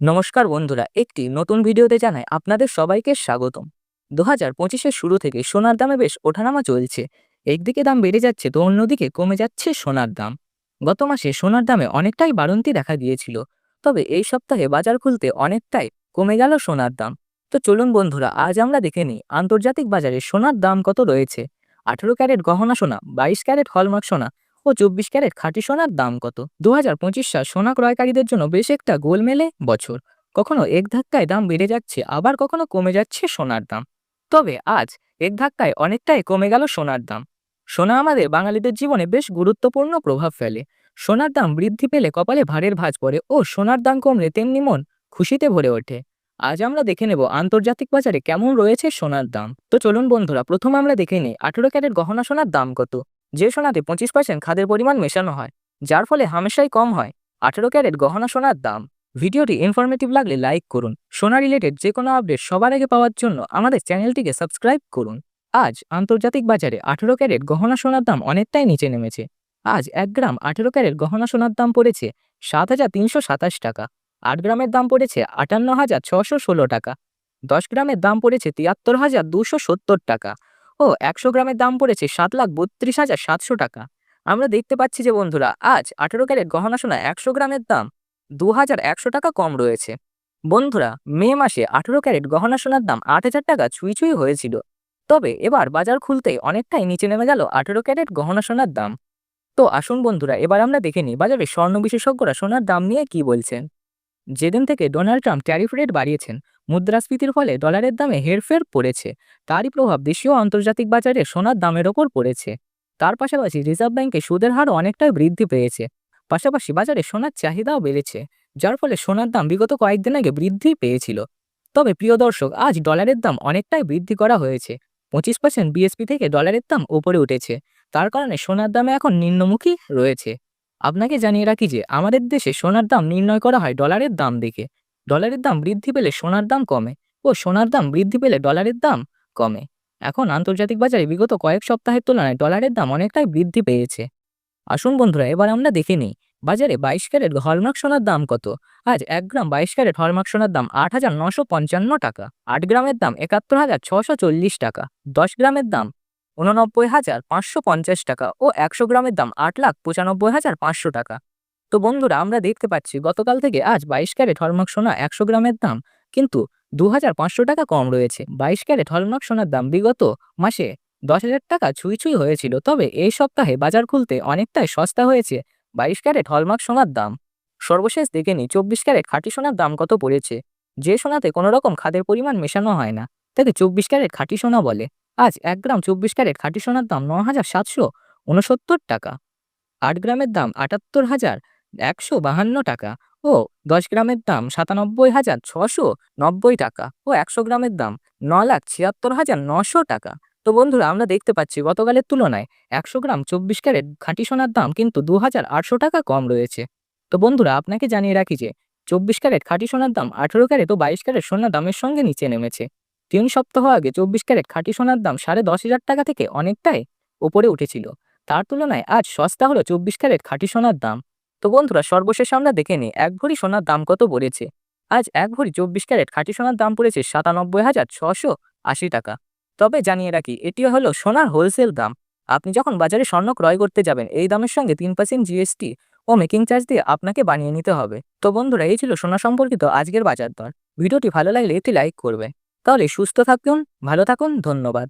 নমস্কার বন্ধুরা, একটি নতুন ভিডিওতে জানাই আপনাদের সবাইকে স্বাগতম। দু হাজার পঁচিশের শুরু থেকে সোনার দামে বেশ ওঠানামা চলছে। একদিকে দাম বেড়ে যাচ্ছে তো অন্যদিকে কমে যাচ্ছে সোনার দাম। গত মাসে সোনার দামে অনেকটাই বাড়ন্তি দেখা দিয়েছিল তবে এই সপ্তাহে বাজার খুলতে অনেকটাই কমে গেল সোনার দাম। তো চলুন বন্ধুরা, আজ আমরা দেখে নিই আন্তর্জাতিক বাজারে সোনার দাম কত রয়েছে। আঠেরো ক্যারেট গহনা সোনা, বাইশ ক্যারেট হলমার্ক সোনা ও চব্বিশ ক্যারেট খাঁটি সোনার দাম কত? দু হাজার পঁচিশ সাল সোনা ক্রয়কারীদের জন্য বেশ একটা গোলমেলে বছর। কখনো এক ধাক্কায় দাম বেড়ে যাচ্ছে, আবার কখনো কমে যাচ্ছে সোনার দাম। তবে আজ এক ধাক্কায় অনেকটাই কমে গেল সোনার দাম। সোনা আমাদের বাঙালিদের জীবনে বেশ গুরুত্বপূর্ণ প্রভাব ফেলে। সোনার দাম বৃদ্ধি পেলে কপালে ভারের ভাঁজ পড়ে ও সোনার দাম কমলে তেমনি মন খুশিতে ভরে ওঠে। আজ আমরা দেখে নেব আন্তর্জাতিক বাজারে কেমন রয়েছে সোনার দাম। তো চলুন বন্ধুরা, প্রথম আমরা দেখে নিই আঠেরো ক্যারেট গহনা সোনার দাম কত? যে সোনাতে পঁচিশ পার্সেন্ট খাদের পরিমাণ মেশানো হয়, যার ফলে হামেশাই কম হয়। আঠেরো ক্যারেট গহনা সোনার দাম। ভিডিওটি ইনফরমেটিভ লাগলে লাইক করুন। সোনা রিলেটেড যে কোনো আপডেট সবার আগে পাওয়ার জন্য আমাদের চ্যানেলটিকে সাবস্ক্রাইব করুন। আজ আন্তর্জাতিক বাজারে আঠেরো ক্যারেট গহনা সোনার দাম অনেকটাই নিচে নেমেছে। আজ এক গ্রাম আঠেরো ক্যারেট গহনা সোনার দাম পড়েছে সাত হাজার তিনশো সাতাশ টাকা। আট গ্রামের দাম পড়েছে আটান্ন হাজার ছশো ষোলো টাকা। দশ গ্রামের দাম পড়েছে তিয়াত্তর হাজার দুশো সত্তর টাকা। ও, একশো গ্রামের দাম পড়েছে সাত লাখ বত্রিশ হাজার সাতশো টাকা। আমরা দেখতে পাচ্ছি যে, বন্ধুরা, আজ আঠেরো ক্যারেট গহনা সোনা একশো গ্রামের দাম দু হাজার একশো টাকা কম রয়েছে। বন্ধুরা, মে মাসে আঠেরো ক্যারেট গহনা সোনার দাম আট হাজার টাকা ছুঁই ছুঁই হয়েছিল। তবে এবার বাজার খুলতেই অনেকটাই নিচে নেমে গেল আঠেরো ক্যারেট গহনা সোনার দাম। তো আসুন বন্ধুরা, এবার আমরা দেখে নিই বাজারে স্বর্ণ বিশেষজ্ঞরা সোনার দাম নিয়ে কি বলছেন। যেদিন থেকে ডোনাল্ড ট্রাম্প ট্যারিফ রেট বাড়িয়েছেন মুদ্রাস্ফীতির ফলে ডলারের দামে হেরফের পড়েছে। তারই প্রভাব দেশীয় আন্তর্জাতিক বাজারে সোনার দামের ওপর পড়েছে। তার পাশাপাশি রিজার্ভ ব্যাংকে সুদের হারও অনেকটাই বৃদ্ধি পেয়েছে। পাশাপাশি বাজারে সোনার চাহিদাও বেড়েছে, যার ফলে সোনার দাম বিগত কয়েকদিন আগে বৃদ্ধি পেয়েছিল। তবে প্রিয় দর্শক, আজ ডলারের দাম অনেকটাই বৃদ্ধি করা হয়েছে। পঁচিশ পার্সেন্ট বিএসপি থেকে ডলারের দাম উপরে উঠেছে। তার কারণে সোনার দামে এখন নিম্নমুখী রয়েছে। আপনাকে জানিয়ে রাখি যে আমাদের দেশে সোনার দাম নির্ণয় করা হয় ডলারের দাম দেখে। ডলারের দাম বৃদ্ধি পেলে সোনার দাম কমে ও সোনার দাম বৃদ্ধি পেলে ডলারের দাম কমে। এখন আন্তর্জাতিক বাজারে বিগত কয়েক সপ্তাহের তুলনায় ডলারের দাম অনেকটাই বৃদ্ধি পেয়েছে। আসুন বন্ধুরা, এবার আমরা দেখে নিই, বাজারে বাইশ ক্যারেট হলমার্ক সোনার দাম কত? আজ এক গ্রাম বাইশ ক্যারেট হলমার্ক সোনার দাম আট হাজার নশো পঞ্চান্ন টাকা, আট গ্রামের দাম একাত্তর হাজার ছশো চল্লিশ টাকা, দশ গ্রামের দাম উননব্বই হাজার পাঁচশো পঞ্চাশ টাকা ও একশো গ্রামের দাম আট লাখ পঁচানব্বই হাজার পাঁচশো টাকা। তো বন্ধুরা, আমরা দেখতে পাচ্ছি গতকাল থেকে আজ বাইশ ক্যারেট হলমার্ক সোনা একশো গ্রামের দাম। কিন্তু দু টাকা কম রয়েছে। বাইশ ক্যারেট হলমার্ক সোনার দাম বিগত মাসে দশ হাজার টাকা ছুঁই ছুঁই হয়েছিল। তবে এই সপ্তাহে বাজার খুলতে অনেকটাই সস্তা হয়েছে বাইশ ক্যারেট হলমার্ক সোনার দাম। সর্বশেষ দেখে নিই, চব্বিশ ক্যারেট খাঁটি সোনার দাম কত পড়েছে? যে সোনাতে কোনো রকম খাদের পরিমাণ মেশানো হয় না, তাকে চব্বিশ ক্যারেট খাঁটি সোনা বলে। আজ এক গ্রাম চব্বিশ ক্যারেট খাঁটি সোনার দাম ন হাজার সাতশো উনসত্তর টাকা। আট গ্রামের দাম আটাত্তর হাজার একশো বাহান্ন টাকা। ও, দশ গ্রামের দাম সাতানব্বই হাজার ছশো নব্বই টাকা। ও, একশো গ্রামের দাম ন লাখ ছিয়াত্তর হাজার নশো টাকা। তো বন্ধুরা, আমরা দেখতে পাচ্ছি গতকালের তুলনায় একশো গ্রাম চব্বিশ ক্যারেট খাঁটি সোনার দাম কিন্তু দু হাজার আটশো টাকা কম রয়েছে। তো বন্ধুরা, আপনাকে জানিয়ে রাখি যে চব্বিশ ক্যারেট খাঁটি সোনার দাম আঠেরো ক্যারেট ও বাইশ ক্যারেট সোনার দামের সঙ্গে নিচে নেমেছে। তিন সপ্তাহ আগে চব্বিশ ক্যারেট খাঁটি সোনার দাম সাড়ে দশ হাজার টাকা থেকে অনেকটাই উপরে উঠেছিল। তার তুলনায় আজ সস্তা হলো চব্বিশ ক্যারেট খাঁটি সোনার দাম। তো বন্ধুরা, সর্বশেষ আমরা দেখে নিই, এক ভরি সোনার দাম কত পড়েছে? আজ এক ভরি চব্বিশ ক্যারেট খাঁটি সোনার দাম পড়েছে সাতানব্বই হাজার ছশো আশি টাকা। তবে জানিয়ে রাখি এটি হলো সোনার হোলসেল দাম। আপনি যখন বাজারে স্বর্ণ ক্রয় করতে যাবেন, এই দামের সঙ্গে তিন পার্সেন্ট জিএসটি ও মেকিং চার্জ দিয়ে আপনাকে বানিয়ে নিতে হবে। তো বন্ধুরা, এই ছিল সোনা সম্পর্কিত আজকের বাজার দর। ভিডিওটি ভালো লাগলে একটি লাইক করবে। তাহলে সুস্থ থাকুন, ভালো থাকুন, ধন্যবাদ।